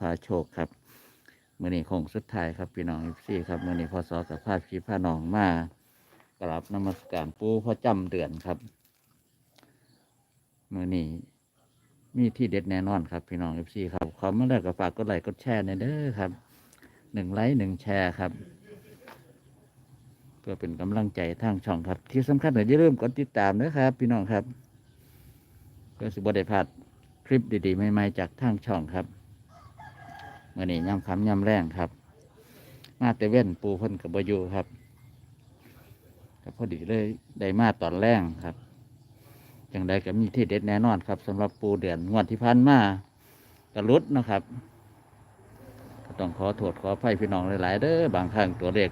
พาโชคครับมื่อนี้คงสุดท้ายครับพี่น้องพี่ครับมื่อนี้พศกับพาพี่พาน้องมากราบนมัสการปูพ่อจำเดือนครับมื่อนี้มีที่เด็ดแน่นอนครับพี่น้องเอฟซีครับขอมาแล้วก็ฝากกดไลค์กดแชร์ในเด้อครับหนึ่งไลค์หนึ่งแชร์ครับเพื่อเป็นกำลังใจทางช่องครับ ที่สำคัญอย่าลืมกดติดตามนะครับ พี่น้องครับเพื่อสิบได้พลาดคลิปดีๆใหม่ๆจากทางช่องครับ เมื่อนี้ย่ำคำย่ำแรงครับ มาแต่เว้นปูพ่นกับบอยูครับก็พอดีเลยได้มาตอนแรงครับอย่างใดก็มีที่เด็ดแน่นอนครับสำหรับปูเดือนงวดที่พันมากระลุดนะครับก็ต้องขอโทษขออภัยพี่น้องหลายๆเด้อบางครั้งตัวเลข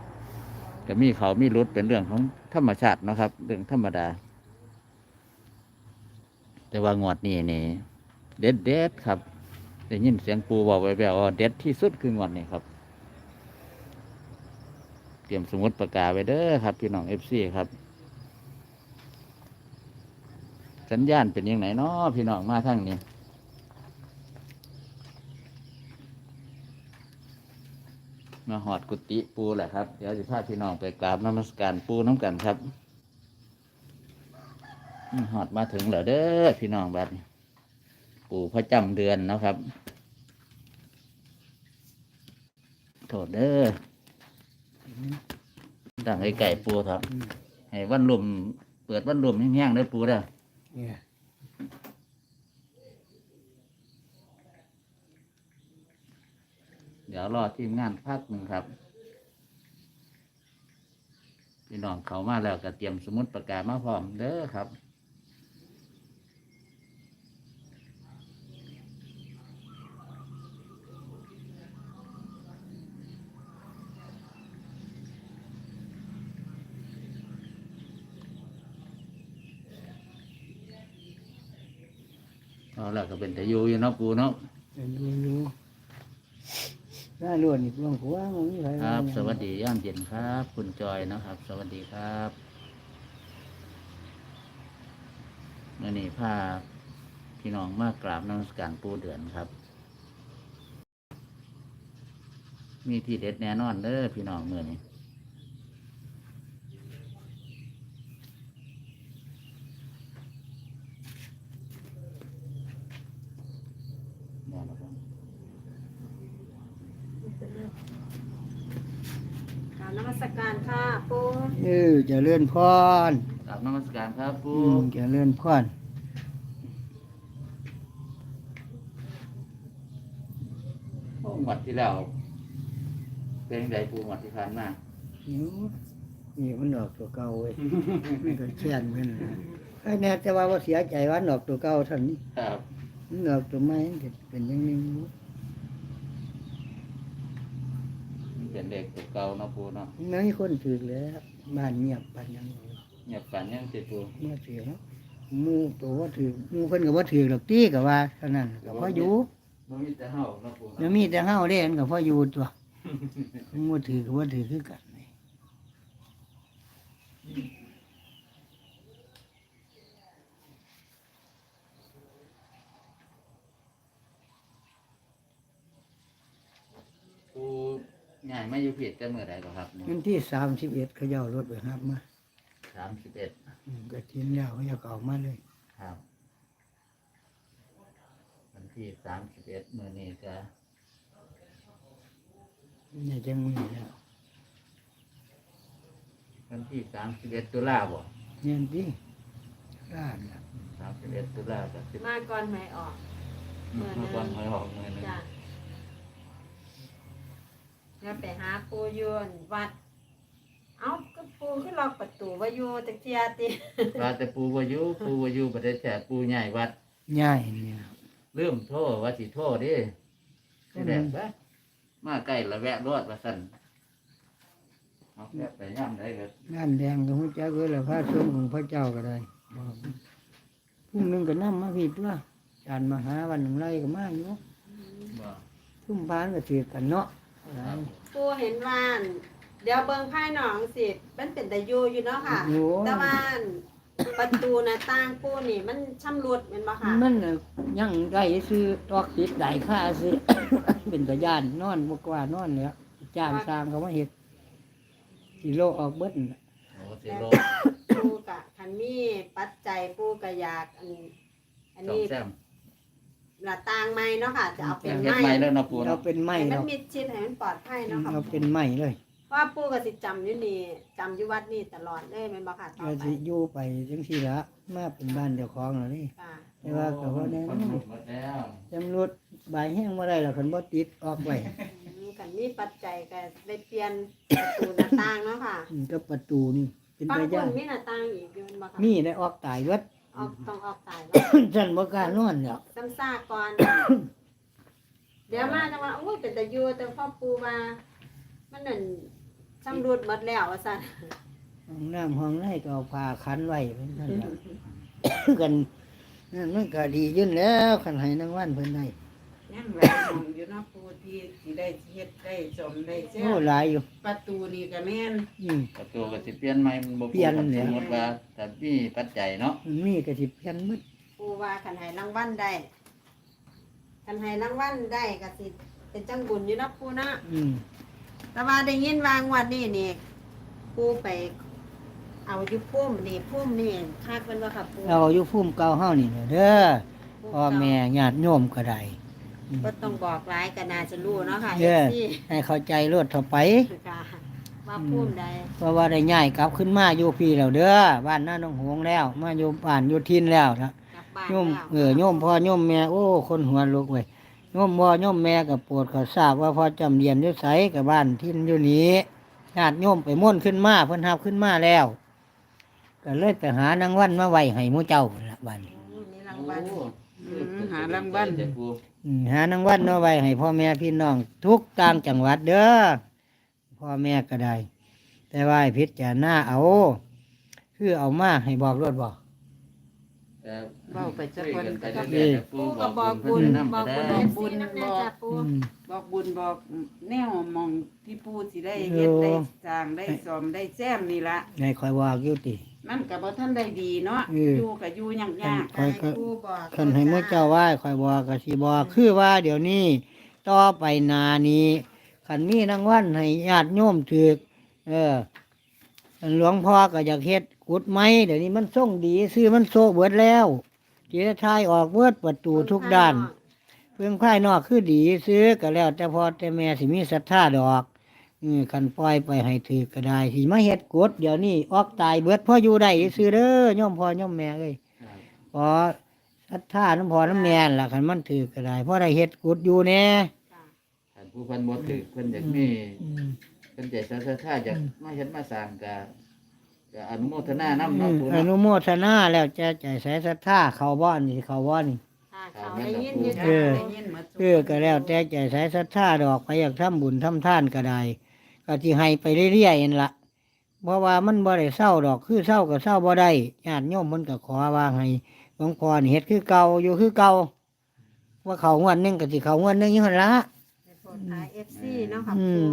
ก็มีเขามีรุดเป็นเรื่องของธรรมชาตินะครับ เรื่องธรรมดา แต่ว่างวดนี้นี่เด็ดเด็ดๆครับ ได้ยินเสียงปูบอกไปแบบว่าเด็ดที่สุดคือวดนี้ครับ เตรียมสมุดประกาศไว้เด้อครับ พี่น้องเอฟซีครับ สัญญาณเป็นยังไงเนาะพี่น้องมาทางนี้มาหอดกุฏิปูแหละครับ เดี๋ยวจะพาพี่น้องไปกราบนมัสการปูน้ำกันครับ หอดมาถึงแล้วเด้อพี่น้องบัดนี้ ปูพระจำเดือนเนาะครับ โทษเด้อตั้งไอ้ไก่ปูครับให้วันลมเปิดวันลมแห้งๆเด้อปูเด้อเนี่ยเดี๋ยวรอทีมงานพักหนึ่งครับพี่น้องเขามาแล้วก็เตรียมสมุดประกาศมาพร้อมเด้อครับ เอาแล้วก็เป็นแต่อยู่อยู่เนาะปูเนาะเป็นดูดูหน้าล้วนอีกลงหัวมันมีใครครับ สวัสดีย่ามเย็นครับ คุณจอยนะครับ สวัสดีครับเมื่อนี้พาพี่น้องมากราบนมัสการปูเดือนครับ มีที่เด็ดแน่นอนเด้อพี่น้องเมื่อนี้ได้แล้วครับ กรารนมัสการค่ะปูเออเจะเลื่อนพรกราบนมัสการครับปูอืมเจะเลื่อนพรหมดที่แล้วเป็นไดปูหมดที่ผ่านมาหิวนี่มันออกตัวเก่าเว้ยมันก็แค้นมันน่ะไอ้แน่แต่ว่าว่าเสียใจว่ามันออกตัวเก่าเท่านนี้ครับมันออกตัวใหม่มันก็เป็นอยังนี้เป็น เด็กตัวเก่าเนาะปูเนาะมันมีคนถือแล้วบ้านเงียบปานยังเงียบกันยังติดปูเมื่อถือเนาะหมูตัวว่าถือหมูเพิ่นก็บ่ถือหรอกตีก็ว่าเท่านั้นก็พออยู่มันมีแต่เฮาเนาะปูแล้เนาะวมีแต่เฮาเล่นกับพ่ออยู่ตัวมือถือกับว่าถือคือกันนี่ ง่ายไม่อยู่ผิดแต่เมื่อใดก็ครับวันที่สามสิบเอ็ดเขาเย้ารถไปครับมาสามสิบเอ็ดอืมก็ทิ้งแล้วเขาจะเอามาเลยครับ วันที่สามสิบเอ็ดมื่อนี้ก็นี่จังมีแล้ววันที่สามสิบเอ็ดตุลาบ่เงี้ยที่ร้านละสามสิบเอ็ดตุลาก็สิบมาก่อนหวยออกเมื่อวันหวยออกมื่อหนึงจ้ะ แล้วไปหาปูอยวนวัด เอ้าก็ปูขึ้นล็อกประตูว่าอยู่ตะเกียติว่าแต่ปูวาอยุปูวาอยุประเทศแฉปูใหญ่วัดง่ายเนี่ย เริ่มโทษว่าสิโทษดิที่แรกปะมาใกล้ละแวะรอดว่าสั่นเอาแวะไปย่ำได้ก็งานแดงกับพระเจ้าก็แล้วพระสงฆ์ของพระเจ้าก็ได้บอกพรุ่งหนึงก็นั่มาผิดว่าจานมาหาวันหนึ่งไรก็มาอยู่บ่ทุ่มพานก็ถือกันเนาะ ปูเห็นว่านเดี๋ยวเบิ่งไพ่หนองสิมันเป็นตะยูอยู่เนาะค่ะโอ้แต่ว่านประตูหน้าต่างปูนี่ มันชำรุดแม่นบ่ค่ะมันน่ะยังได้ซื้อตอกติดได้ค่าซื้อ เป็นตะย่านนอนบ่กว่านอนแล้วจ้างสร้างเขามาเฮ็ดสิโลออกเบิดน่ะโอ้สิโลปูกะคันมีปัจจัยปูกะอยากอันอันสองนี้แซม หน้าต่างใหม่เนาะค่ะ จะเอาเป็นเฮ็ดไม้ใหม่แล้วเนาะปูเราเนาะเป็นไม้ให้มันเรามิดชิดให้มันปลอดภัยเนาะค่ะเราเป็นไม้เลยเพราะว่าปูก็สิจำอยู่นี่จำอยู่วัดนี่ตลอดเลยแม่นบ่ค่ะต่อเราไปสิอยู่ไปจังซี่ละมาเป็นบ้านเจ้าของแล้วนี่ค่ะแต่ว่าก็บ่แน่คนหมดหมดแล้ว จำรวจบายแห้งบ่ได้หรอกคันบ่ติดออกไว้อืมคันมีปัจจัยก็ได้เปลี่ยนประตูหน้าต่างเนาะค่ะอืมก็ประตูนี่เป็นฟังตะคุย่าณนมีหน้าต่างอีกอยู่แม่นบ่ค่ะมีได้ออกตายเบิด ออกต้องออกสายเนาะฉันบ่กล้านอนแล้วซ้ำซากก่อน เดี๋ยวมาจังว่าโอ้ยเป็นแต่อยู่แต่พ่อปูว่ามันนั่นชำรุดหมดแล้วว่าซั่นห้องน้ำห้องไหนก็เอาผ้าคันไว้เป็นนั่นแหละกันนั่นมันก็ดีอยืนแล้วคันให้นางวันเพิ่นได้ ยังหลายหมองอยู่เนาะปูที่สิได้เฮ็ดได้สมได้แซ่โอ้หลายอยู่ ประตูนี่ก็แม่นอืม ประตูก็สิเปลี่ยนใหม่มันบ่เปลี่ยนสแล้วมมติว่าถ้ามีปัจจัยเนาะมันมีก็สิเพี้ยนหมดปูว่าคันให้รางวัลได้คันให้รางวัลได้ก็สิเป็นจังบุญอยู่เนาะปูเนาะอืมแต่ว่าได้ยินวางวันนี้นี่ปูไป เอาอยู่พุ่มนี่พุ่มนี่คาดเป็นว่าค่ะปูเราอยู่ภูมิเก่าเฮานี่เด้อพ่อแม่ญาติโยมก็ได้อืม ก็ต้องบอกร้ายก็น่าจะรู้เนาะค่ะเด้อที่ให้เข้าใจรถเข้าไปค่ะว่าพุ่มใดเพราะว่าได้ย้ายกลับขึ้นมาอยู่พี่แล้วเด้อบ้านน้าหนองหงแล้ว มาอยู่บ้านอยู่ทินแล้วนะกลับบ้านโยมแล้วเออโยมพ่อโยมแม่โอ้คนหัวลุกเว้ยโยมพ่อโยมแม่ก็ปวดก็ทราบว่าพ่อจำเรียนอยู่ไสกับบ้านทินอยู่นี้ญาติโยมไปม่วนขึ้นมาเพิ่นหับขึ้นมาแล้วก็เลยไปหานางวันมาไว้ให้หมู่เจ้านั่นละบ้านนี้อืมนี่รางวัลโอ้อืมหารางวัล เจ้ปูอืม หานางวันมาไว้ให้พ่อแม่พี่น้องทุกต่างจังหวัดเด้อพ่อแม่ก็ได้ แต่ว่าให้พิจารณาเอา คือเอามาให้บอกรถบอกแต่เว้าไปจักคนคุยไปก็เรื่อยๆแต่ปูก็บอกบุญเพิ่นนำบอกบุญได้เอฟซีน้ำแน่จ้ะปูอืมบอกบุญบอกแนวหมองที่ปูสิได้เฮ็ดโอ้ได้สร้างได้สมได้แซมนี่ละในคอยว่าอยู่ติ มันก็บ่ทันได้ดีเนาะเออออยู่ก็อยู่ยากยากคอยก็ปูบอกคันให้หมู่เจ้าไหว้คอยบอกก็สิบอกคือว่าเดี๋ยวนี้ต่อไปหนานี้คันมีนางวันให้ญาติโยมถือกเอออันหลวงพ่อก็อยากเฮ็ดกุดไม้เดี๋ยวนี้มันส่งดีซื้อมันโซเบิดแล้วเจ๊ทายออกเบิดประตูทุกด้าน เพื่องภายนอกคือดีซื้อก็แล้วแต่พอแต่แม่สิมีศรัทธาดอกอืม คันปล่อยไปให้ถือก็ได้สิมาเฮ็ดกฎเดี๋ยวนี้ออกตายเบิดพ่ออยู่ได้ซื้อเด้อย่อมพ่อย่อมแม่เอ้ยครับพอศรัทธาน้ำพอน้ำแม่นล่ะคันมันถือก็ได้เพราะได้เฮ็ดกฎอยู่แน่ท่านผู้เพันบ่ถือเพิ่นอยากมีอืมเพิ่นใจศรัทธาอยากมาเฮ็ดมาสร้างก็ก็อนุโมทนานำอืเนาะมปูอเนาะนุโมทนาแล้วจะใจใส่ศรัทธาเข้าบ่นี่เข้าบ่นี่ค่ะเขาได้ยินอยู่จ้าเออได้ยินหมดทุเออก็แล้วแต่ใจใส่ศรัทธาดอกไปอยากทำบุญทำทานก็ได้ ก็สิให้ไปเรื่อยๆนั่นล่ะเพราะว่ามันบ่ได้เศร้าดอกคือเศร้าก็เศร้าบ่ได้ญาติโยมมันก็ขอว่าให้หลวงพ่อนี่เฮ็ดคือเก่าอยู่คือเก่าว่าเขางวดหนึงก็สิเขางวดหนึงอยู่หั่นละในโปรดทายเอฟซีเนาะค่ะอืปูม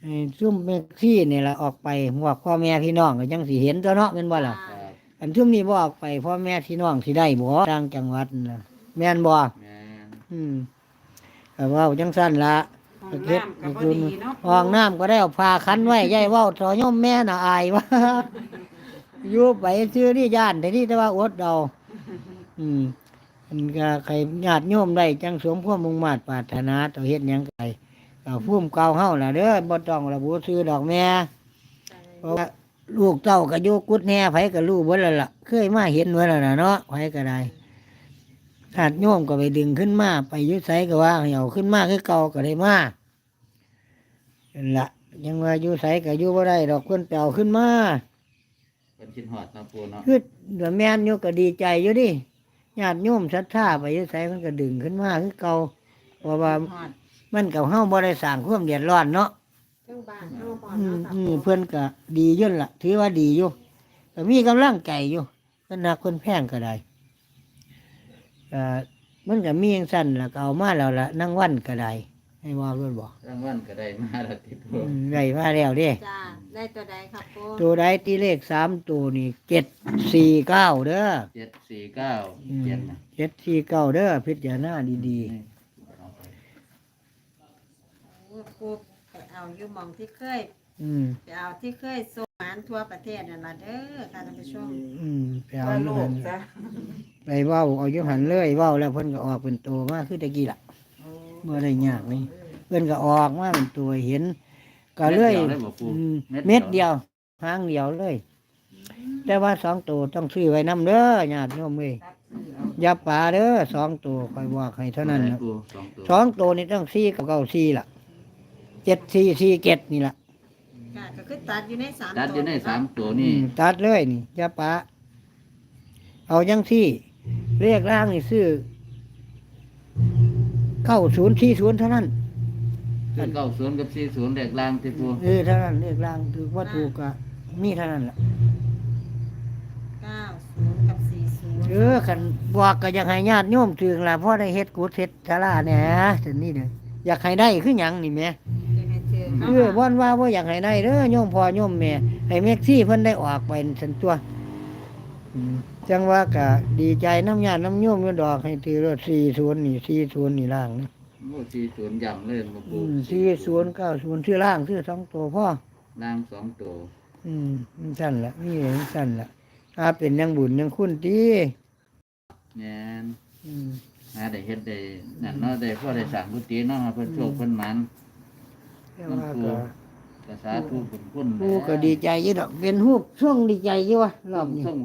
ไอ้ซุ่มเมกซี่นี่ล่ะออกไปพวกพ่อแม่พี่น้องก็ยังสิเห็นตัวเนาะแม่นบ่ล่ะครับอันซุ่มนี้บ่ออกไปพ่อแม่พี่น้องสิได้บ่ต่างจังหวัดนั่นล่ะแม่นบ่ แม่นอืมก็เว้าจังซั่นล่ะ ห้องน้ำก็บ่ดีเนาะห้องน้ำก็ได้เอาผ้าคันไว้ยายเว้าทอยมแม่น่ะอายว่าอยู่ไปซื้อนี่ย่านแต่นี่แต่ว่าอดเอาอืมมันก็ใครญาติโยมได้จังสมความมุ่งมาตรปรารถนาต่อเฮ็ดหยังไงก็พุ่มเก่าเฮาล่ะเด้อบ่ต้องระบุซื้อดอกแม่เพราะว่าลูกเต้าก็อยู่กุดแหน่ไผก็รู้เบิดแล้วล่ะ เคยมาเห็นเบิดแล้วน่ะเนาะไผก็ได้ ญาติโยมก็ไปดึงขึ้นมา ไปอยึดไสก็ว่าให้เอาขึ้นมาคือเก่าก็ได้มานั่นละยังว่าอยู่ใสก็อยู่บ่ได้ดอกเพิ่นไปเอาขึ้นมาเพิ่นคิดฮอดเนาะปูเนาะคือเดือแม่นอยู่ก็ดีใจอยู่ดิญาติโยมศรัทธาไปอยู่ไสเพิ่นก็ดึงขึ้นมาคือเก่าเพราะว่าฮอดมันกับเฮาบ่ได้สร้างความเดือดร้อนเนาะ เครื่องบ้านเฮาพออืมเนาะค่ะอืมปูเพิ่นก็ดีอยู่นั่นล่ะถือว่าดีอยู่ก็มีกำลังใจอยู่เพิ่นนักเพิ่นแพงก็ได้ ก็มันก็มีจังซั่นล่ะก็เอามาแล้วล่ะนั่งวันก็ได้ให้ว่าเพิ่นบอกรางวัลก็ได้มาแล้วติปูอืมได้มาแล้วเด้ จ้า ได้ตัวใดครับปูตัวใดที่เลขสามตัวนี่เจ็ดสี่เก้าเด้อเจ็ดสี่เก้าอืมเจ็ดนะเจ็ดสี่เก้าเด้อพิจารณาดีเอาไปปูไปเอาอยู่หมองที่เคยๆ อืมไปเอาที่เคยส่งหมานทั่วประเทศนั่นล่ะเด้อค่ะท่านผู้ชมอืมไปเอาว่าอโลยู่หักนจ้ะไปเว้าเอาอยู่หันเลยเว้าแล้วเพิ่นก็ออกเป็นตัวมาคือตะกี้ล่ะโอ้เมื่อได้ยากนี่เพิ่นก็ออกมาเป็นตัวเห็น ก็เลยม็ดดีวได้บ่ปูอืมเม็ดเดียวหางเดียวเลย แต่ว่าสองตัวต้องซื้อไว้นำเด้อญาติโยมเอ้ยตัดซื้อเอาอย่าป่าเด้อสองตัวคอยบอกให้เท่านั้นได้นะปูสองตัวสองตัวนี่ต้องสี่กับเก้าสี่ล่ะเจ็ดสี่สี่เจ็ดนี่ล่ะ ค่ะก็คือตัดอยู่ในสามตัดอยู่ในสามตัวอืนี่มตัดเลยนี่อย่าป่าเอาจังที่เรียกร่างนี่ซื้อเก้าศูนย์สี่ศูนย์เท่านั้นคือเก้าศูนย์กับสี่ศูนย์แดกลางติปูเออเท่านั้นเรียกร่างถือว่าถูกกะมีเท่านั้นล่ะเก้าศูนย์กับสี่ศูนย์เออขันบอกก็อยากให้ญาติโยมถึงล่ะเพราะได้เฮ็ดกุศลเฮ็ดศาลาเนี่ยถึงนี่เด้ออยากให้ได้คือหยังนี่แหม่จะให้ เจอเออว่านว่าบ่อยากให้ได้เด้อโยมพ่อโยมแม่ให้เม็กซี่เพิ่นได้ออกไปสันตัวอืมจังว่าก็ดีใจน้ำญาติน้ำโยมอยู่ดอกให้ถือรถ40นี่40นี่ล่างนี่โอ้สี่ศูนย์ย่ำเลยบ่ปูอืม40 90ชื่อล่างชื่อสองตัวพ่อล่างสองตัวอืมมันสั่นละนี่เองสั่นละถ้าเป็นยังบุญยังคุณติแง่นอืม หาได้เฮ็ดได้นั่นเนาะได้พ่อได้สั่งกุฏิเนาะเพิ่นโชคเพิ่นหมัน แต่ว่าก็ก็สาธุบุญคุณปูก็ดีใจอยู่ดอกเป็นฮูบช่วงดีใจอยู่วะรอบนี้ ส่ง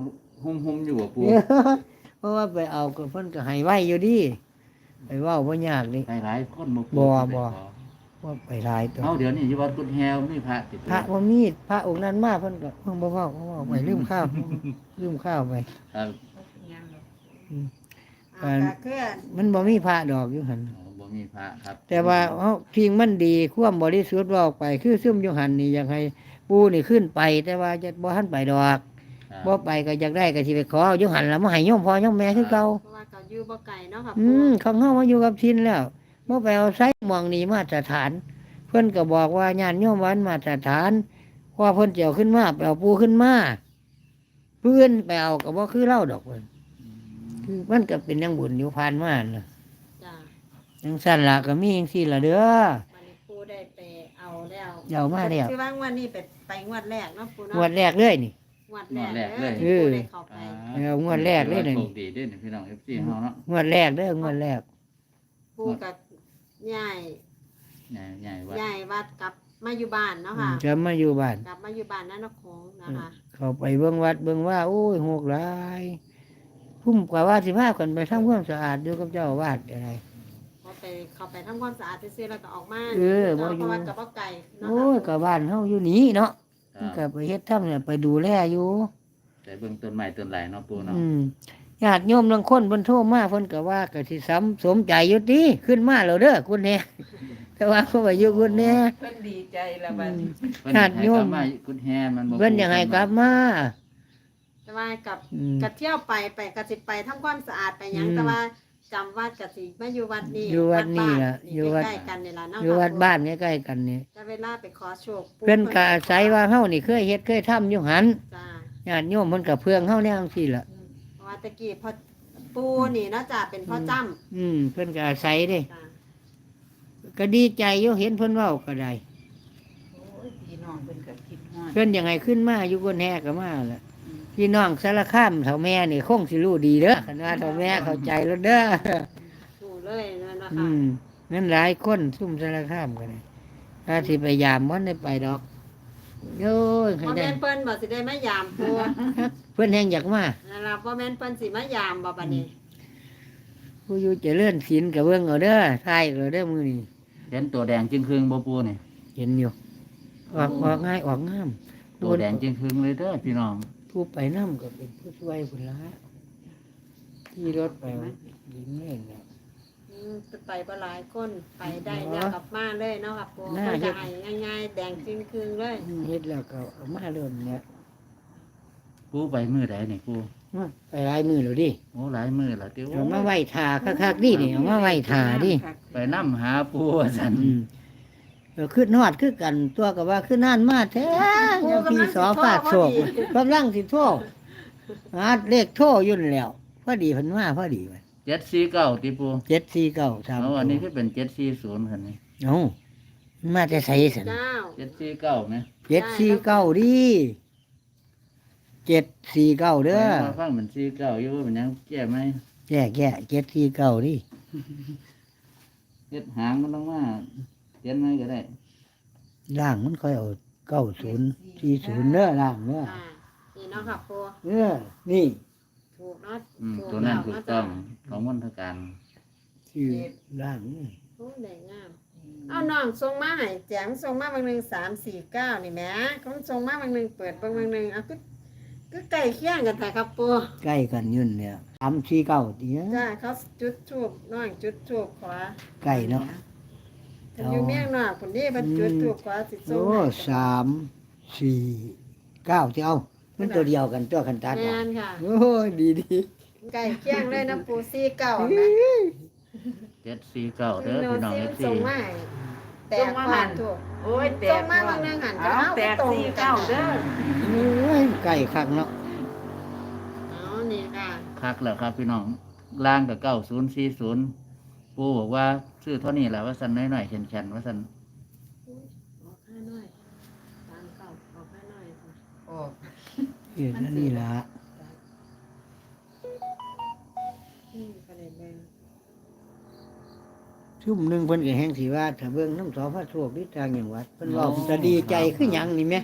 หุ่มๆอยู่บ่ปูเพราะว่าไปเอาก็เพิ่นก็ให้ไว้อยู่ดีไปเว้าบ่ยากนี่ไปหลายคนบ่ปูบ่ไปบ่ขอว่าไปหลายตัวเอาเดี๋ยวนี้อยู่วัดกุฎแฮวมีพระติดพระบ่มีพระองค์นั้นมาเพิ่นก็เพิ่งบ่เว้าบ่เว้าไปลืมข้าวลืมข้าวไป ครับยังหรอกอ่าก็คือมันบ่มีพระดอกอยู่หั่น อ๋อ บ่มีพระครับ แต่ว่าเฮาทิ้งมันดีความบริสุทธิ์เว้าไป คือซึมอยู่หั่นนี่อยากให้ปู่นี่ขึ้นไป แต่ว่าจะบ่ทันไปดอกครับบ่ไปก็อยากได้ก็สิไปขอเอาอยู่หั่นล่ะมาให้โยมพ่อโยมแม่คือเก่า เพราะว่าเขาอยู่บ่ไกลเนาะค่ะอืปูมของเฮามาอยู่กับทินแล้วบ่ไปเอาไสหมองนี้มาตรฐาน เพิ่นก็บอกว่าญาติโยมวันมาตรฐานเพราะว่าเพิ่นสิเจียวขึ้นมาไปเอาปูขึ้นมาเพื่อนไปเอาก็บ่คือเล่าดอกเพิ่นคือมันก็เป็นยังบุญอยู่ผ่านมาน่ะจ้า จังซั่นล่ะก็มีจังซี่ล่ะเด้อ วันนี้ปูได้ไปเอาแล้วเอามาแล้ว คือว่างวันนี้ไปไปงวดแรกเนาะปูเนาะงวดแรกเลยนี่ งวดแรกเลยเออ ปูได้เข้าไปเอางวดแรกเลยนี่โชคดีเด้อนี่พี่น้อง FC เฮาเนาะงวดแรกเด้องวดแรก ปูกับยายใหญ่ๆวัดยายวัดกลับมาอยู่บ้านเนาะค่ะ จะมาอยู่บ้าน กลับมาอยู่บ้านนั่นนคงนะคะเขาไปเบิ่งวัดเบิ่งว่า โอ้ยโหกหลาย พุ่มกว่าว่าสิพากันไปทำความสะอาดอยู่กับเจ้าอาวาดอะไรพอ ไปเขาไปทำความสะอาดซื้อๆแล้วก็ออกมาเออเพบ่ราะอยู่ว่ากับว่าไก่เนาะโอ้ยค่ะกับบ้านเฮาอยู่นี่เนาะคมันรัก็บไปเฮ็ดทำเนี่ยไปดูแลอยู่ แต่เบิ่งต้นไม้ต้นไหลเนาะปูเนาะอืมญาติโยมบางคนเพิ่นโทรมาเพิ่นก็ว่าก็สิซ้ำสมใจอยู่ติขึ้นมาแล้วเด้อคุณแน่แต่ว่าเขาว่าอยู่คุณแน่ เพิ่นดีใจละบัดอืมเพิ่นญาติโยมให้กลับมากุฎแฮมันบ่เพิ่นอยากให้กลับมา แต่ว่ากับอืม กับเที่ยวไปไปกสิไปทำความสะอาดไปหยังอืม แต่ว่า จำวัดกสิมาอยู่วัดนี้อยู่วัดนี่ล่ะบ้าอยู่วัด ใกล้ๆกันนี่ล่ะเนาะอยู่วัดบ้านใกล้ๆกันนี่แต่เวลาไปขอโชคเพิ่นก็อาศัยว่าเฮานี่เคยเฮ็ดเคยทำอยู่หันจ้าญาติโยมเพิ่นก็เพื่องเฮาแนวจังซี่ล่ะ เพราะว่าตะกี้พอปูนี่เนาะจ้าเป็นพ่อจำอืมเพิ่นก็อาศัยเด้จ้าก็ดีใจอยู่เห็นเพิ่นเว้าก็ได้ โอ้ยพี่น้องเพิ่นก็คิดฮอดเพิ่นยังไงขึ้นมาอยู่คนแฮก็มาแหละ พี่น้องสารคามเฒ่าแม่นี่คงสิรู้ดีเด้อคันว่าเฒ่าแม่เข้าใจแล้วเด้อถูเลยนั่นนะอืคะมนั่นหลายคนซุ่มสารคามกันนี่ถ้าสิไปยามมันได้ไปดอกโย้ยให้พ่อได้แม่นเปิ้นบ่สิได้มายามปูเพิ่นแฮงอยากมานั่นล่ะพ่อแม่นเปิ้นสิมายามบ่บัดนี้ผู้อยู่เจริญศีลก็เบิ่งเอาเด้อทายเอาเด้อมื้อนี้เห็นตัวแดงจึงครึ่งบ่ปูนี่เห็นอยู่ออกออกง่ายออกงามตัวแดงจึงครึ่งเลยเด้อพี่น้อง ผู้ไปนำก็เป็นผู้ช่วยพุ่นละที่รถไปยิงเล่นน่ะอืมไปบ่หลายคนไปได้แล้วกลับมาเลยเนาะครับปูน่าเพิ่นเฮ็จะดให้ง่ายๆ แดงจริงคืนเลยเฮ็ดแล้วก็เอามาเริ่มเนี่ยปูไปมื้อใดนี่ปูมไปหลายมือแล้วดิโอ้หลายมือแล้วติโอ้เอามาไว้ทาคักๆดินี่เอามาไว้ทาดิไปนํหาปูว่าซั่นอืม เออขึ้นฮอดคือกัน ตัวกับว่าขึ้นนานมาแท้ยังพี่สอฟาดโศกกำลังสิโทษหาเลขโทษยุ่นนแล้วพอดีเพันมาพอดีมัน749ติปูเจ็ดสี่เก้าสามเอาอันนี้คือเป็น740คั่นนี่เอามาแต่ใส่สันเจ้า749แมั้ยเจ็ดสี่เก้าดิเจ็ดสี่เก้าเด้อมาฟังเป็น49อยู่เป็นหยังแก้ไหมแก่แก่เจ็ดสี่เก้าดิเฮ็ดหางมันต้องมาเขียนไว้ก็ได้ล่างมันค่อยเอาเก้าศูนย์สี่ศูนย์เด้อล่างเด้ออ่านี่เนาะค่ะปูเออนี่ถูกเนาะอืมถูกตัวนั้นแล้วถูกเนาะต้จ้ะองของมณฑการชื่อล่างนี่โอ้ได้งาม เอาน้องส่งมาให้แจมส่งมาบางหนึ่งสามสี่เก้านี่แหม่เขาส่งมาบางหนึ่งเปิดบางบางหนึ่งเอาก็ก็ใกล้เคียงกันแต่ครับปูใกล้กันยุ่นเนี่ยสามสี่เก้าตีจ้าเขาจุดทูบน้องจุดทูบขวา ใกล้เนาะเพิ่น อยู่เมียงนอกคนนี้เพิ่นจุดทูบขวาสิส่งโอ้ให้สามสี่เก้าที่เอามันตัวเดียวกันตัวคันตัดแมออกนค่ะ โอ้ยดีดีใกล้เคียงเลยนะปูสี่เก้าแม่เจ็ดสี่เก้าเด้อพี่น้องเอฟส่ซีงมาให้แต่ขวาถูก โอ้ยแตส่กงมาบางหนึ่งหันก็เอาเอาแตไปกตรงสี่กัเก้านเด้อโอ้ยใกล้คักเนาะเอานี่ค่ะคักแล้วครับพี่น้องล่างกับเก้าศูนย์สี่ศูนย์ปูบอกว่า ซื้อเท่านี้แหละว่าสันน้อยๆแข็งๆว่าสันออกให้หน่อยตามเก่าออกให้หน่อยค่ะโอ้เห็นนั่นนี่ละอืมก็เลยเบิ่งชุ่มหนึ่งเพิ่นก็แห้งสีว่าถ้าเบิ่งน้ำสอพระโชคที่ทางอย่างวัดเพิ่นเว่าจะดีใจคือหยังนี่แหม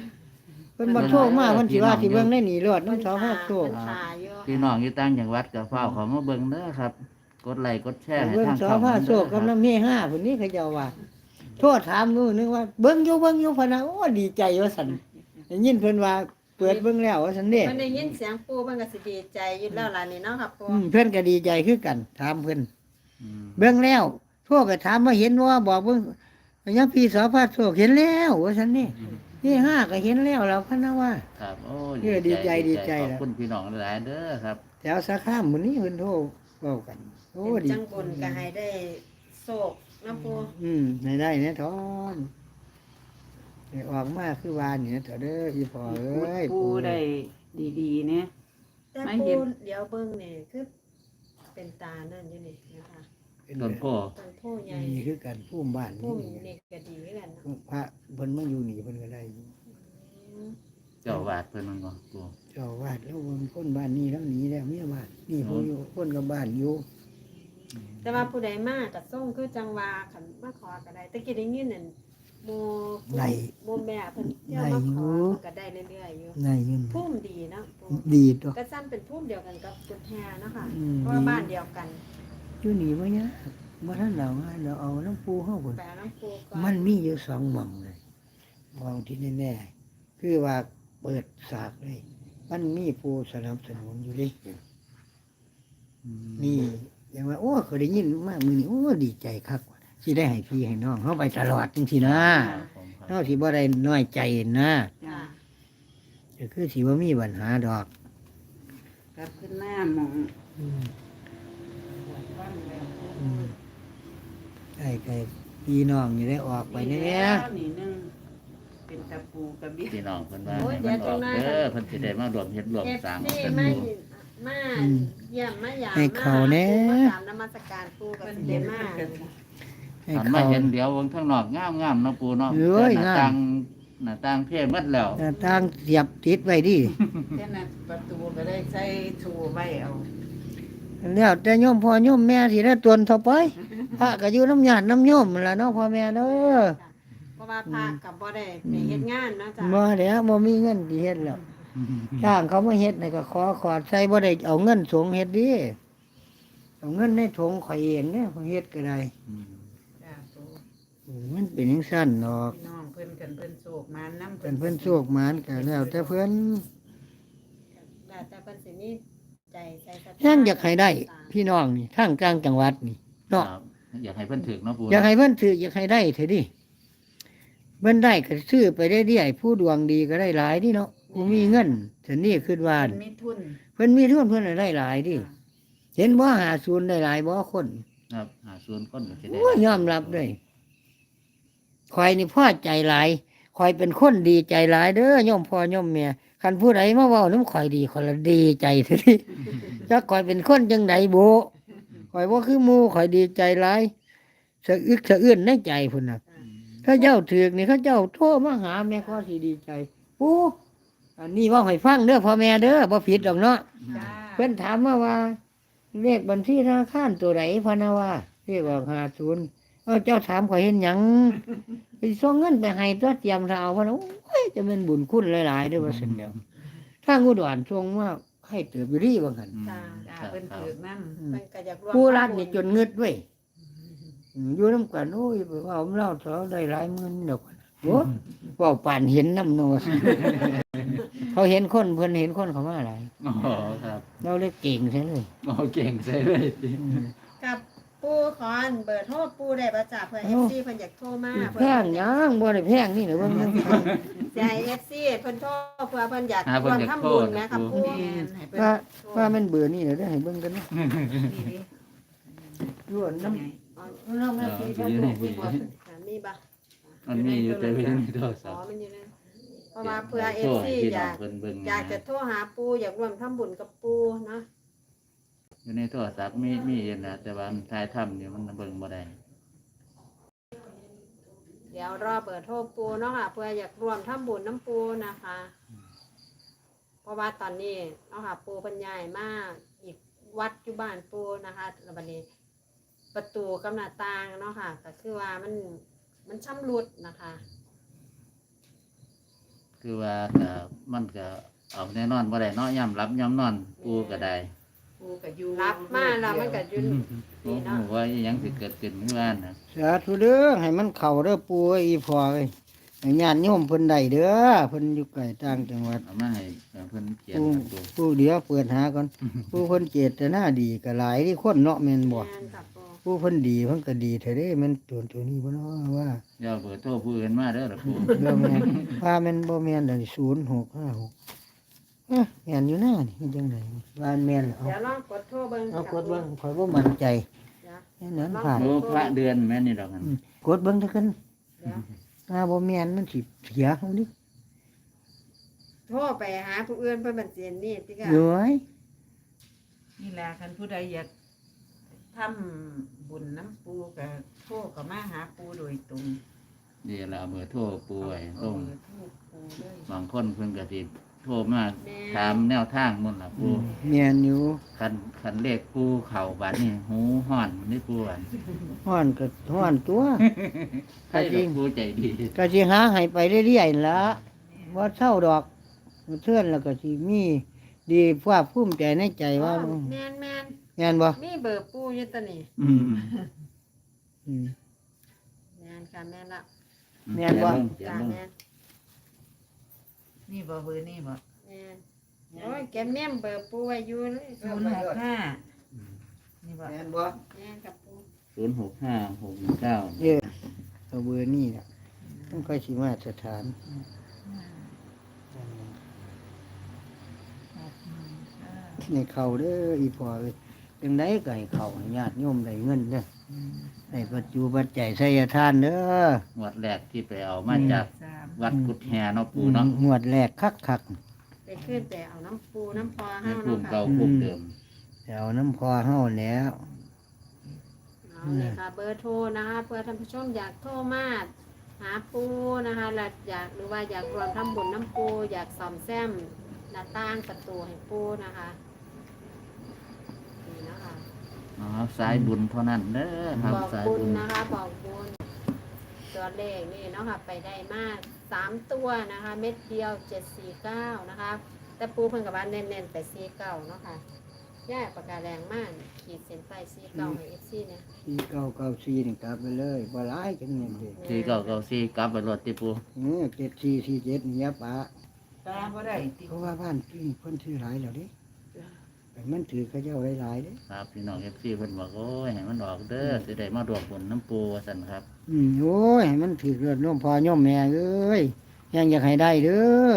เพิ่นบ่โชคมาเพิ่นสิว่าสิเบิ่งได้หนีรอดน้ำสอพระโชคเพิ่นถ่ายอยู่พี่น้องอยู่ต่างจังหวัดกับเฝ้าเขามาเบิ่งเด้อครับ กดไลค์กดแชร์ให้เบิ่งทางสอช่องพระนั้นโชเด้อคครักำลับงเฮห้าเพิ่นนี่เขาเจ้าว่า โทษถามมื้อนึงว่าเบิ่งอยู่เบิ่งอยู่พะนะโอ้ดีใจว่าซั่นได้ยินเพิ่นว่าเปิดเบิ่งแล้วว่าซั่นเด้เพิ่นได้ยินเสียงปูเพิ่นก็สิดีใจอยู่แล้วล่ะนี่เนาะครับปูอืมเพิ่นก็ดีใจคือกัน ถามเพิ่นอืมเบิ่งแล้วพวกก็ถามว่าเห็นว่าบอกเบิ่งยังพี่สอพระโชคเห็นแล้วว่าซั่นนี่นี่ห้าก็เห็นแล้วแล้วพะนะว่า ครับโอ้เออดีใจดีใจขแล้อบวคุณพี่น้องหลายๆเด้อครับ แถวสาขามื้อนี้เพิ่นโทรเว้ากัน โอ้เป็นดีจังบุญก็ให้ได้โศกนะปูอืมได้ได้แน่ทอนได้ออกมาคือวานนี่นะเถอะเด้ออีพ่อเอ้ยปูได้ดีๆเนี่ย แต่ไม่ปูเห็นเดี๋ยวเบิ่งนี่คือเป็นตานั่นอยู่นี่นะคะเป็นต้นโพต้นโพใหญ่นี่คือกันภูมิบ้านปูนี่นี่ก็ดีคือกันเนาะพระเพิ่นมาอยู่นี่เพิ่นก็ได้อยู่อืมเจ้าวาดเพิ่นมันบ่ปู เจ้าวาดแล้วเพิ่นคนบ้านนี้แล้วหนีแล้วเมียบ้านนี่ผมอยู่คนกับบ้านอยู่ แต่ว่าผู้ใดมาก็ส่งคือจังว่าคันมาขอก็ได้แต่กี้ได้ยินนั่นโมได้ โมแม่เพิ่นเที่ยวมาขอเพิ่นก็ได้เรื่อยๆอยู่ในเงินพุ่มดีเนาะปูดีตัวก็ซ้ำเป็นพุ่มเดียวกันกับกุดแฮเนาะค่ะอืมเพราะว่าบ้านเดียวกันอยู่นี่บ่ยะบ่ทันเรางานเราเอาน้ำปูเฮาพุ่นแปลน้ำปูก่อนมันมีอยู่สองหม่องเลยมองที่แน่ๆคือว่าเปิดสากเลยมันมีผู้สนับสนุนอยู่ดิอืมนี่อ ย่างว่าโอ้เขาได้ยินมากมือนี่โอ้ดีใจคักว่ะสิได้ให้พี่ให้น้องเขาไปตลอดจังซี่นะครับผมครับเฮาสิบ่ได้น้อยใจนะจ้ะก็คือสิบ่มีปัญหาดอกกลับขึ้นหน้าหมองอืมปวดฟันแล้วอืมไอ้ไก่พี่น้องนี่ได้ออกไปแน่แล้วนี่นึงเป็นตะปูกระเบี้ยพี่น้องเพิ่นว่าให้มันออกเด้อเพิ่นสิได้มารวมเฮ็ดรวมเอฟสร้างซีเป็น มาปูมาเยี่ยมมายามให้เขาแน่ มาตามนมัสการปูกับเพิ่นสิเดเห็นมาเพิ่นก็ให้หันเขา มาเห็นเดี๋ยววงข้างนอกงามๆเนาะปูเนาะเอ้ยหน้างามต่างหน้าต่างเพ่หมดแล้วแต่ทางเสียบติดไว้ดิแค่นั้นประตูก็ได้ใส่ถูไว้เอาแล้วแต่โยมพ่อโยมแม่สิได้ตวนเท่าไปพระก็อยู่น้ำญาติน้ำโยมนั่นล่ะเนาะพ่อแม่เด้อเพราะว่าพระกับบ่ได้ไปเฮ็ดงานเนาะจ้ะบ่แล้วบ่มีเงินสิเฮ็ดแล้ว จ้างเขามาเฮ็ดนี่ก็ขอขอดใส่บ่ได้เอาเงินสงเฮ็ดดิเอาเงินในถุงข่อยเองเนี่ยข่อยเฮ็ดก็ได้อืมจ้ะปูอืมมันเป็นจังซั่นดอกพี่น้องเพิ่นกันเพิ่นโศกมาน้ำเป็นเพิ่นโชคหมานก็แล้ว แต่เพิ่นแต่แต่เพิ่นสิมีใจใส่ศรัทธายังอยากให้ได้ พี่น้องนี่ทางกลางจังหวัดนี่เนาะครับอยากให้เพิ่นถึกเนาะปูอยากให้เพิ่นถืออยากให้ได้เถอะดิเพิ่นได้ก็ซื้อไปได้เรื่อยผู้ดวงดีก็ได้หลายนี่เนาะ ผู้มีเงินฉันนี่คือว่าเพิ่นมีทุนเพิ่นพิ่นมีทุนเพิ่นน่ะได้หลายดิเห็นบ่หาศูนย์ได้หลายบ่คนครับหาศูนย์ก้นก็จะได้โอ้ยยอมรับเลยคอยนี่พ่อใจหลายคอยเป็นคนดีใจหลายเด้อย่อมพ่อย่อมแม่คันผู้ใดมาเว้าน้ำข่อยดีข่อยละดีใจทีนี้จักข่อยเป็นคนจังไดโบข่อยบ่คือหมู่ข่อยดีใจหลายสะอึกสะอื้นในใจพุ่นน่ะถ้าเจ้าถือกนี่เขาเจ้าโทรมาหาแม่ก็สิดีใจโอ้ อันนี้เว่าให้ฟังเด้อพ่อแม่เด้อบ่ผิดดอกเนาะจ้าเพิ่นถามมาว่า เลขบัญชีธนาคารตัวไหนพะนะว่าเลขออกห้าศูนย์เออเจ้าถามข่อยเห็นหยังไปส่งเงินไปให้ตัวเตรียมถ้าเอาพะนะโอ้ยจะเป็นบุญคุณหลายๆเด้อว่าซั่นเดียวทางอุดรส่งมาให้เติบอยู่ดีว่าซั่นอืมจ้าจ้าครับเพิ่นครับถือกนั่นอืมมันก็อยากรวมผู้รักนี่จนเงึดเว้ยอืมอยู่นำกันโอ้ยไปว่าผมเล่าเสาได้หลายหมื่นดอก โอ้เว่าป่านเห็นน้ำโนสเขาเห็นคนเพิ่นเห็นคนเขามาหลายอ๋อครับเราเลยเก่งใช่เลยโอ้เก่งใช่เลยสิกับปูขอนเบอร์โทรปูได้ประจ่าเพื่อเอฟซีเพิ่นอยากโทรมาแพงหยังบ่ได้แพงนี่เหรอเบิ่งเบิ่งใจเอฟซีเพิ่นโทรเพื่อเพิ่นอยากรวมทำบุญนะครับปูแม่นให้เพิ่นว่าว่ามันเบื่อนี่เหรอเด้อให้เบิ่งกันเนาะนี่ดิล้วนน้ำไงน้ำน้ำสีฟ้าลูกนี่บ่อ่ามีบ่ มันมีอยู่แต่ไม่ได้โทรศัอ๋อพท์ มันอยู่นั่นเพราะว่าเพื่อเอโทรฟให้ซีพี่อน้องยาก เพิ่นเบิ่งอยากจะโทรหาปูอยากรวมทำบุญกับปูเนาะอยู่ในโทรศัพท์มีมีอยู่นะแต่ว่ามันถ่ายทำอยู่มันเบิ่งบ่ได้เดี๋ยวรอเบอร์โทรปูเนาะค่ะเพื่ออยากรวมทำบุญน้ำปูนะคะ เพราะว่าตอนนี้เนาะค่ะปูเพันใหญ่มากอีกวัดอยู่บ้านปูนะคะแล้วบัดนี้ ประตูกำหน้าต่างเนาะค่ะก็คือว่ามัน มันชำรุดนะคะ คือว่าก็มันก็เอาแน่นอนบ่ได้เนาะย่ำรับย่ำนอนกูก็ได้ปูก็อยู่รับมาแล้วมันก็อยืน โอ้นี่โหเนาะว่าอิหยังสิเกิดขึ้นที่บ้านนะสาธุเด้อให้มันเข้าเด้อปู่เอ้ยอีพ่อเอ้ยให้ญาติโยมเพิ่นได้เด้อเพิ่นอยู่ไกลต่างจังหวัดเอามาให้เพิ่นเขียนผู้ให้ดูผู้เดียวเปิดหาก่อนผู้เพิ่นเจตนาดีก็หลายที่คนเนาะแม่นบ่ แม่นค่ะปู ผู้เพิ่นดีเพิ่นก็ดีเท่าเด้แมันตัวตัวนี้บ่เนาะว่าอย่าเอาเบอร์โทรผู้อื่นมาเด้อล่ะปู่เรื่องแม่นว่าแม่นบ่แม่นเลยศูนย์หกห้าหกเอ๊ะแม่นอยู่หน้านี่มันจังไดว่าแม่นเอาเดี๋ยวลองกดโทรเบิ่งเอากดเบิ่งข่อยบ่มั่นใจเดี๋ยวแค่นั้นผ่านโอ้พระเดือนแม่นนี่ดอกกันอืมกดเบิ่งเถอะกันเดี๋ยวถ้าบ่แม่นมันสิเสียเฮาดิโทรไปหาผู้อื่นเพิ่นบัญชีนี่ติค่ะเอ้ยนี่แหละคันผู้ใดอยาก ทำบุญน้ำปูก็โทรก็มาหาปูโดยตรงนี่ล่ะเอาเบอร์โทรปู่ไว้ตเอารงเบอร์โทรปูเลยบางคนเพิ่นก็สิโทรมาถามแนวทางมันล่ะปู่แม่นอยู่คันคันเลขปู่เข้าบัดนี้หูฮ้อนนี่ปู่อันฮ้อนก็ฮ้อนตัว ใครดอกปู่ใจดีก็สิหาให้ไปเรื่อยๆนั่นล่ะบ่เท่าดอกเทื่อนแล้วก็สิมี ดีภาคภูมิใจในใจว่าอ๋อแม่นแม่น แม่นบ่มีเบอร์ปูอยู่ตัวนี้อืมอืมแม่นค่ะแม่นละแม่นบ่เขียนจ้าลงแม่นนี่บ่เบอร์นี่บ่แม่นโอ้ยแกแม่มเบอร์ปูไว้อยู่เลยศูนย์หกห้านี่บ่แม่นบ่แม่นกับปูศูนย์หกห้าหกหนึ่งเก้าเออเอาเบอร์นี่ล่ะมันค่อยสิมาสถานในเขาเด้ออีพอเอ้ย จังไดก็ให้เขาให้ญาติโยมได้เงินเด้อให้ปัจจุบันใจยใส่ทานเด้องวดแรกที่ไปเอามาจากสามวัดกุดแฮเนาะปู่เนาะงวดแรกคักคักไปขึ้นแต่เอาน้ำปูน้ำพอในเฮาภูเนาะมิค่ะเก่าภูมิเดิมๆแต่เอาน้ำพอเฮาแล้ว เอาเลยค่ะเบอร์โทรนะคะเพื่อท่านผู้ชมอยากโทรมาหาปูนะคะและอยากหรือว่าอยากรวมทำบุญน้ำปู อยากซ่อมแซมหน้าต่างประตูให้ปูนะคะนี่นะคะ อ๋อสายบุญเท่านั้นเด้อครับบอกสายบุญบุญนะคะ บอกบุญตัวเลขนี่เนาะค่ะ ไปได้มากสามตัวนะคะ เม็ดเดียวเจ็ดสี่เก้านะคะ แต่ปูเพิ่นกับว่าเน้นๆไปสี่เก้าเนาะค่ะย่าปากกาแรงมากขีดเส้นใต้สี่เก้าให้เอฟซีเนี่ยสี่เก้าเก้าสี่นี่กลับไปเลยบ่หลายจังเงินเด้สี่เก้าเก้าสี่กลับไปรถติปูเออเจ็ดสี่สี่เจ็ดนี่อยาปะตาบ่ได้ติเพราะว่าบ้านพี่เพิ่นซื้อหลายแล้วเด้ แต่มันถือเขาเจ้าหลายๆเด้ครับพี่น้องเอฟซีเพิ่นบอกโอ้ยให้มันออกเด้อสิได้มารวมบุญน้ำปูว่าซั่นครับ อืมโอ้ยให้มันถือเลือดน้มพอย่อมแม่เอ้ยยังอยากให้ได้เด้อ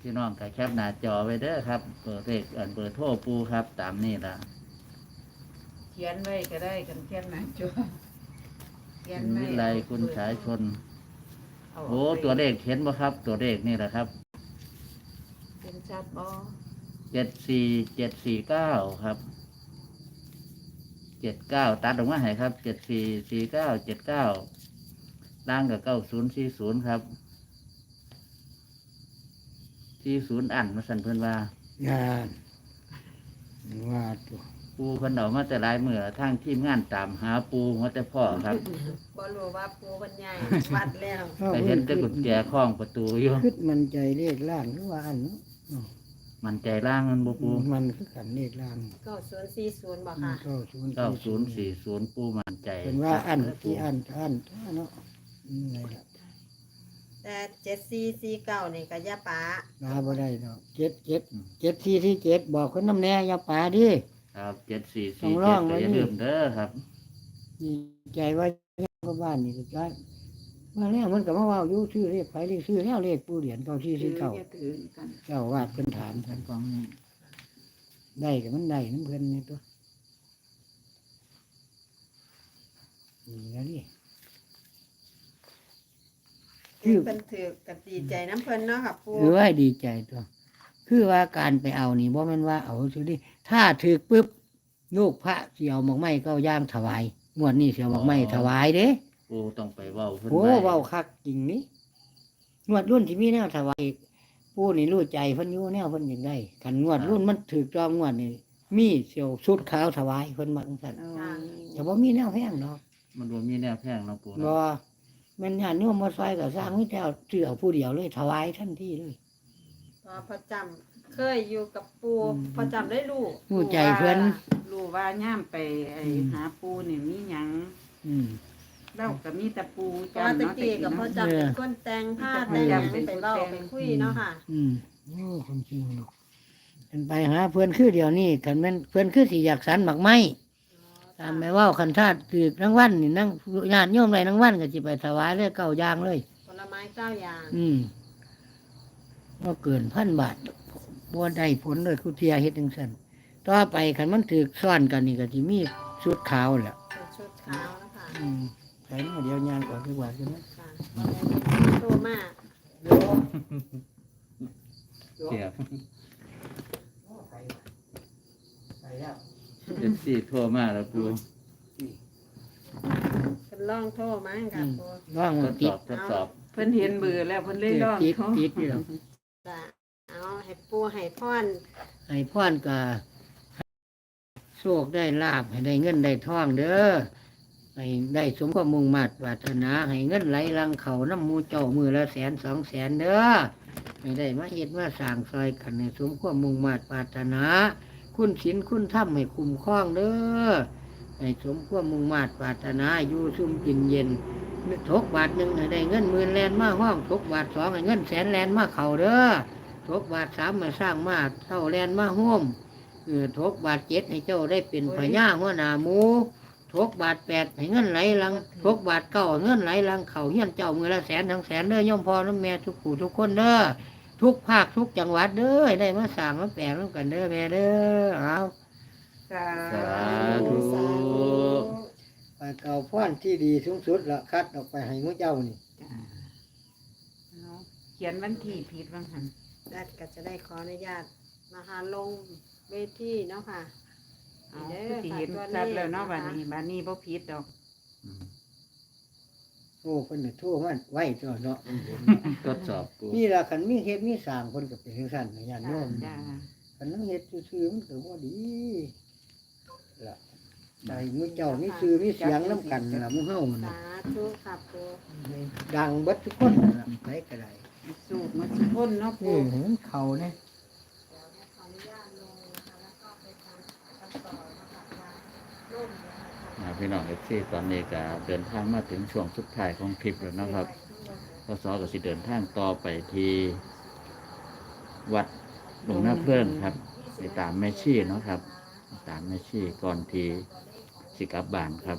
พี่น้องก็แคปหน้าจอไว้เด้อครับเบอร์เลขอันเบอร์โทรปูครับ ตามนี้ละเขียนไว้ก็ได้กันแค่หน้าจอเขียนคุณไว้วิไลคุณสายชนเอาโอ้ตัวเลขเห็นบ่ครับ ตัวเลขนี่แหละครับ เป็นชัดบ่ เจ็ดสี่เจ็ดสี่เก้าครับเจ็ดเก้าตัดออกมาให้ครับเจ็ดสี่สี่เก้าเจ็ดเก้าล่างกับเก้าศูนย์สี่ศูนย์ครับสี่ศูนย์อันมาสั่นเพื่อนว่างานว่าตัวปูเพิ่นเอามาแต่หลายเมื่อทางทีมงานตามหาปูหัวแต่พ่อครับบ่รู้ว่าปูบรรยายวัดแล้วไปเห็นแต่กุญแจคล้องประตูอยู่คิดมันใจเลขล่างหรือว่าอันเนาะ มันใจล่างมันบ่ปูมันคือกันเลขล่างเก้าศูนย์สี่ศูนย์บอกค่ะเก้าศูนย์เก้าศูนย์สี่ศูนย์ปูมันใจเป็นว่าอันที่อันอันเนาะอืมไงล่ะแต่แต่เจ็ดสี่สี่เก้านี่ก็อยาป๋ามาบ่ได้เนาะเจ็ดเจ็ดเจ็ดที่ที่เจ็ดบอกคนน้ำแน่อย่าป่าดิ ครับเจ็ดสี่ต้สี่องร้เจ็อดงไว้ก็อย่านี่ลืมเด้อครับ ดีใจว่าก็บ้านนี่ก็ได้ มาแล้วมันก็มาเว่าอยู่ชื่อเลขไผเลขชื่อแล้วเลขปูเหรียญเก้าที่ที่เก้าอย่าถือกันเจ้าวาดเพิ่นถามกันกองนี้ได้ก็มันได้น้ำเพิ่นนี่ตัวนี่นะนี่คือเป็นถือกับดีใจน้ำเพลินเนาะค่ะปูคือว่าดีใจตัว คือว่าการไปเอานี่บ่แม่นว่าเอาซื้อดิถ้าถือปุ๊บลูกพระเสียวหมอกไม้ก็ย่างถวายงวดนี้เสียวหมอกไม้ถวายเด้ ปูต้องไปเว้าเพิ่นโอ้ไว้เว้าคักจริงนี่งวดรุ่นที่มีแนวถวายอีกผู้นี่รู้ใจเพิ่นอยู่แนวเพิ่นอย่างได้คันงวดรุ่นมันถือจองงวดนี่มีเสียวสุดขาวถวายเพิ่นมาจังซั่นเอาแต่บ่มีแนวแพงดอกมันบ่มีแนวแพงเนาะปูบ่เนาะแม่นญาติโยมมาซอยก็สร้างมีแต่เอาเสือผู้เดียวเลยถวายทันทีเลยเพราะพระจำเคยอยู่กับปูอืมพระจำได้รู้รู้ใจเพิ่น รู้ว่าย่ามไปไอ้อืมหาปูนี่มีหยังอืม เราก็มีแต่ปูเพราะว่าตะเนาะกี้กับพระเนาะจำเป็นคนแต่งผ้าแต่งหยังไปเบ้าไปคุยเนาะค่ะ อืมโอ้ความจริงลูกเป็นไปหาเพื่อนคือเดียวนี้คันแม่นเพื่อนคือสิอยากสันหมักไม้ตามแม่ว่าคันธาตุถือรางวัลนี่นั่งญาติโยมไรรางวัลก็สิไปถวายเลยเก้าอย่างเลย ผลไม้เก้าอย่าง อืมก็เกินพันบาทบัวได้ผลเลยคุเทียเฮ็ดจังซั่นต่อไปคันมันถือซ้อนกันนี่ก็สิมีชุดขาวแหละ เป็นชุดขาวนะคะอืม ใส่มาเดียวยางก่อนดีกว่าใช่ไหมค่ะโตมากเสียบใส่แล้วเจ็ดสี่โทั่วมาแล้วปูเป็นร่องโทมั้งค่ะปูว่างทมาดสติดอบทดสอบเพิ่นเห็นเบื่อแล้วเพิ่นเลยร้องติดเขาติดนี่หรอกจ้ะเอาให้ปูให้พรให้พ่อนก็โชคได้ลาบให้ได้เงินได้ทองเด้อ ให้ได้สมความมุ่งมั่นปรารถนา ให้เงินไหลลังเขาน้ำมูเจ้ามือละแสนสองแสนเด้อให้ได้มาเฮ็ดมาสร้างซอยกันให้สมความมุ่งมั่นปรารถนา คุณศีลคุณธรรมให้คุ้มครองเด้อให้สมความมุ่งมั่นปรารถนาอยู่ซุ่มกินเย็นทกบาทหนึ่งให้ได้เงินหมื่นแลนมาห้องทกบาทสองให้เงินแสนแลนมาเข่าเด้อทกบาทสามมาสร้างมาเท่าแลนมาห่วมเออทกบาทเจ็ดให้เจ้าได้เป็นพญาหัวหน้ามู ทกบาทแปดให้เงินไหลหลังทกบาทเก้าให้เงินไหลหลังเขาเฮียนเจ้ามือละแสนทั้งแสนเด้อย่อมพอน้ำแม่ทุกผู้ทุกคนเด้อทุกภาคทุกจังหวัดเด้อให้ได้มาสร้างมาแปลงน้ำกันเด้อแม่เด้อเอาสาสาธุสาธุไปเก่าพ่อนที่ดีสูงสุดละคัดออกไปให้มุเจ้านี่เอาเขียนวันที่ผิดว่างหันดัดก็จะได้ขออนุญาตนะคะลงเวทีเนาะค่ะ เอาคือสิเห็นชัดแล้วเนาะบัดนี้บัดนี้บ่ผิดดอกอืมโอ้เพิ่นน่ะโทั่วมันไหวตัวเนาะทดสอบปูนี่ละคันมีเฮ็ดมีสร้างคนก็เป็นจังซั่นนะญาติโยมจ้าคันนั้นเฮ็ดซื่อๆมันก็บ่ดีล่ะได้มุเจ้ามีชื่อมีเสียงนํกันล่ะหมู่เฮามันสาน่ะธุค่ะปูดังเบิดทุกคนนั่นล่ะไปก็ได้สูตรมาสิพ้นเนาะนี่ปูเห็นเขาเนี่ย ขออนุญาตลงนะคะแล้วก็ไปทำกันต่อนะคะว่าร่มนะคะ อ่า พี่น้องเอฟซีตอนนี้ก็เดินทางมาถึงช่วงสุดท้ายของคลิปแล้วนะครับพศก็สิเดินทางต่อไปที่วัดหลวงนาเพื่อนครับไปตามแม่ชีเนาะครับไปตามแม่ชีก่อนที่สิกลับบานครับ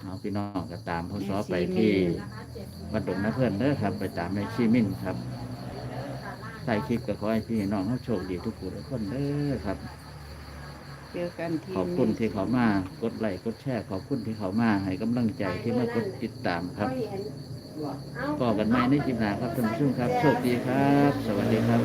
เอาพี่น้องก็ตามพศไปที่วัดหลวงนาเพื่อนเด้อครับ ไปตามแม่ชีมิ่นครับใต้คลิปก็ขอให้พี่น้องเขาโชคดีทุกผู้ทุกคนเด้อครับ เจอกันที่ขอบคุณที่เขามากดไลค์กดแชร์ขอบคุณที่เขามาให้กำลังใจที่มากดติดตามครับเขาเห็นเอ้าต่อกันใหม่ในคลิปหน้าครับท่านผู้ชมครับ โชคดีครับ สวัสดีครับ